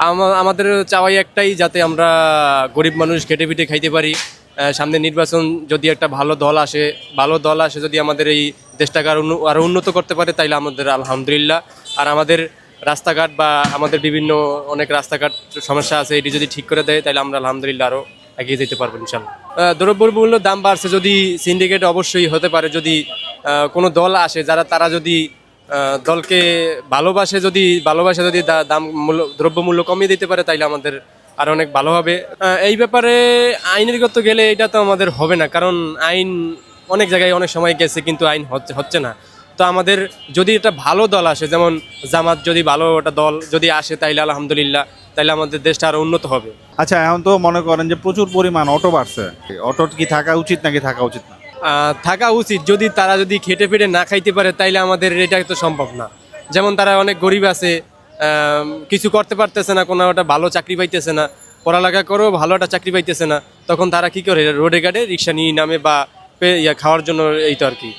আমা- আমাদের চাওয়াই একটাই যাতে আমরা গরিব মানুষ খেটে পিটে খাইতে পারি। সামনে নির্বাচন যদি একটা ভালো দল আসে ভালো দল আসে যদি আমাদের এই দেশটাকে আরও উন্ন- আরও উন্নত করতে পারে তাইলে আমাদের আলহামদুলিল্লাহ। আর আমাদের রাস্তাঘাট বা আমাদের বিভিন্ন অনেক রাস্তাঘাট সমস্যা আছে এটি যদি ঠিক করে দেয় তাহলে আমরা আলহামদুলিল্লাহ আরও এগিয়ে যেতে পারব ইনশাল্লাহ আহ, দ্রব্যমূল্য দাম বাড়ছে যদি সিন্ডিকেট অবশ্যই হতে পারে যদি কোনো দল আসে যারা তারা যদি দলকে ভালোবাসে যদি ভালোবাসে যদি দাম মূল্য দ্রব্যমূল্য কমিয়ে দিতে পারে, তাইলে আমাদের আর অনেক ভালো হবে। এই ব্যাপারে আইনের গত গেলে এটা তো আমাদের হবে না, কারণ আইন অনেক জায়গায় অনেক সময় গেছে, কিন্তু আইন হচ্ছে হচ্ছে না। তো আমাদের যদি এটা ভালো দল আসে, যেমন জামাত যদি ভালো একটা দল যদি আসে, তাইলে আলহামদুলিল্লাহ, তাইলে আমাদের দেশটা আরও উন্নত হবে। আচ্ছা এখন তো মনে করেন যে প্রচুর পরিমাণ অটো বাড়ছে। অটো কি থাকা উচিত নাকি থাকা উচিত না? থাকা উচিত। যদি তারা যদি খেটে ফেটে না খাইতে পারে, তাইলে আমাদের এটা তো সম্ভব না। যেমন তারা অনেক গরিব আছে কিছু করতে পারতেছে না, কোনো একটা ভালো চাকরি পাইতেছে না। পড়ালেখা করেও ভালো একটা চাকরি পাইতেছে না। তখন তারা কি করে, রোডে ঘাটে রিক্সা নিয়ে নামে বা খাওয়ার জন্য এই তো আর কি।